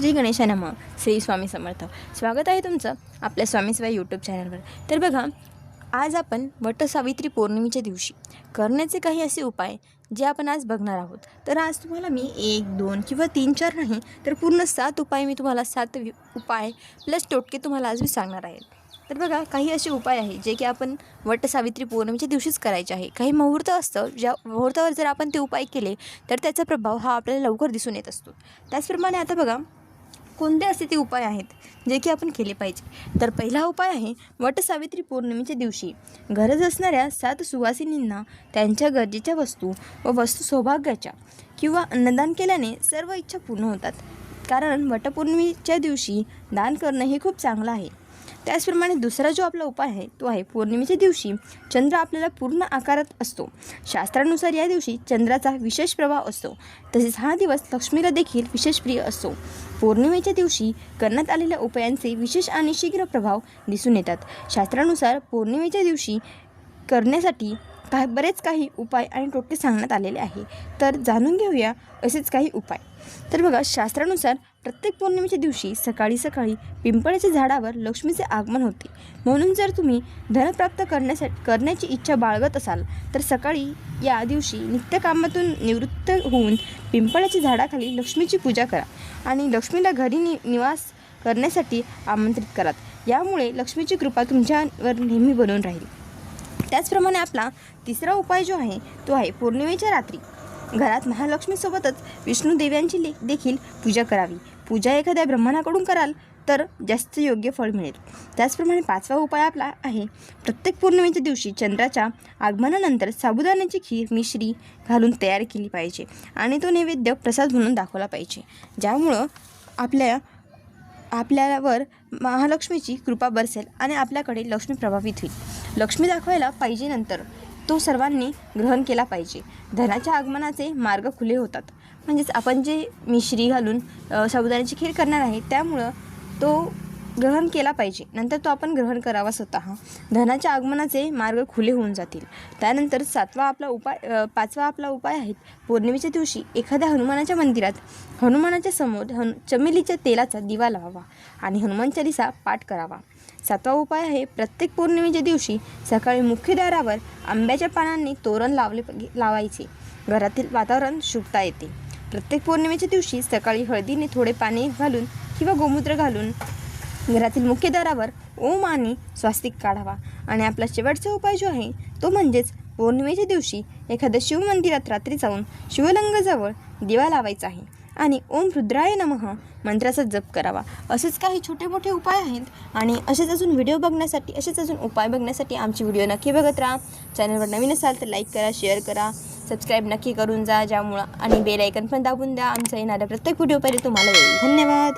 श्री गणेशा नम. श्री स्वामी समर्थ. स्वागत आहे तुमचं आपल्या स्वामी यूट्यूब चॅनलवर तर बघा आज आपण वटसावित्री पौर्णिमेच्या दिवशी करण्याचे काही असे उपाय जे आपण आज बघणार आहोत. तर आज तुम्हाला मी एक दोन किंवा तीन चार नाही तर पूर्ण सात उपाय मी तुम्हाला सात उपाय प्लस टोटके तुम्हाला आज मी सांगणार आहे. तर बघा काही असे उपाय आहे जे की आपण वटसावित्री पौर्णिमेच्या दिवशीच करायचे आहे. काही मुहूर्त असतं ज्या मुहूर्तावर जर आपण ते उपाय केले तर त्याचा प्रभाव हा आपल्याला लवकर दिसून येत असतो. त्याचप्रमाणे आता बघा कोणते असे ते उपाय आहेत जे की आपण केले पाहिजे? तर पहिला उपाय आहे वटसावित्री पौर्णिमेच्या दिवशी. गरज असणाऱ्या सात सुवासिनींना त्यांच्या गरजेच्या वस्तू व वस्तू सौभाग्याच्या किंवा अन्नदान केल्याने सर्व इच्छा पूर्ण होतात. कारण वटपौर्णिमेच्या दिवशी दान करणं हे खूप चांगलं आहे. त्याचप्रमाणे दुसरा जो आपला उपाय आहे तो आहे पौर्णिमेच्या दिवशी चंद्र आपल्याला पूर्ण आकारात असतो. शास्त्रानुसार या दिवशी चंद्राचा विशेष प्रभाव असतो. तसेच हा दिवस लक्ष्मीला देखील विशेष प्रिय असतो. पौर्णिमेच्या दिवशी करण्यात आलेल्या उपायांचे विशेष आणि शीघ्र प्रभाव दिसून येतात. शास्त्रानुसार पौर्णिमेच्या दिवशी करण्यासाठी काही बरेच काही उपाय आणि टोटके सांगण्यात आलेले आहे. तर जाणून घेऊया असेच काही उपाय. तर बघा शास्त्रानुसार प्रत्येक पौर्णिमेच्या दिवशी सकाळी सकाळी पिंपळाच्या झाडावर लक्ष्मीचे आगमन होते. म्हणून जर तुम्ही धन प्राप्त करण्यासाठी करण्याची इच्छा बाळगत असाल तर सकाळी या दिवशी नित्यकामातून निवृत्त होऊन पिंपळाच्या झाडाखाली लक्ष्मीची पूजा करा आणि लक्ष्मीला घरी नि निवास करण्यासाठी आमंत्रित करात यामुळे लक्ष्मीची कृपा तुमच्यावर नेहमी बनून राहील. त्याचप्रमाणे आपला तिसरा उपाय जो आहे तो आहे पौर्णिमेच्या रात्री. घरात महालक्ष्मीसोबतच विष्णू देव्यांची ले देखील पूजा करावी. पूजा एखाद्या ब्रह्मणाकडून कराल तर जास्त योग्य फळ मिळेल. त्याचप्रमाणे पाचवा उपाय आपला आहे प्रत्येक पौर्णिमेच्या दिवशी चंद्राच्या आगमनानंतर साबुदाण्याची खीर मिश्री घालून तयार केली पाहिजे आणि तो नैवेद्य प्रसाद म्हणून दाखवला पाहिजे. ज्यामुळं आपल्या आपल्यावर महालक्ष्मीची कृपा बरसेल आणि आपल्याकडे लक्ष्मी प्रभावित होईल. लक्ष्मी दाखवायला पाहिजे नंतर तो सर्वांनी ग्रहण केला पाहिजे. धनाच्या आगमनाचे मार्ग खुले होतात. म्हणजेच आपण जे मिश्री घालून साबुदाण्याची खीर करणार आहे त्यामुळं तो ग्रहण केला पाहिजे. नंतर तो आपण ग्रहण करावा स्वतः. धनाच्या आगमनाचे मार्ग खुले होऊन जातील. त्यानंतर सातवा आपला उपाय पाचवा आपला उपाय आहे पौर्णिमेच्या दिवशी एखाद्या हनुमानाच्या मंदिरात हनुमानाच्या समोर हनु चमेलीच्या तेलाचा दिवा लावावा आणि हनुमान चालिसा पाठ करावा. सातवा उपाय आहे प्रत्येक पौर्णिमेच्या दिवशी सकाळी मुख्य दारावर आंब्याच्या पानांनी तोरण लावले लावायचे. घरातील वातावरण शुभता येते. प्रत्येक पौर्णिमेच्या दिवशी सकाळी हळदीने थोडे पाणी घालून किंवा गोमूत्र घालून घरातील मुख्य दारावर ओम आणि स्वास्तिक काढावा. आणि आपला शेवटचा उपाय जो आहे तो म्हणजेच पौर्णिमेच्या दिवशी एखाद्या शिवमंदिरात रात्री जाऊन शिवलिंगाजवळ दिवा लावायचा आहे. आणि ओम रुद्राय नमः मंत्राचा जप करावा. असेच काही छोटे मोठे उपाय आहेत आणि असेच अजून व्हिडिओ बघण्यासाठी असेच अजून उपाय बघण्यासाठी आमची व्हिडिओ नक्की बघत राहा. चॅनलवर नवीन असाल तर लाईक करा शेअर करा सबस्क्राईब नक्की करून जा ज्यामुळं आणि बेल आयकन पण दाबून द्या. आमचा येणाऱ्या प्रत्येक व्हिडिओ पहिले तुम्हाला. येईल धन्यवाद.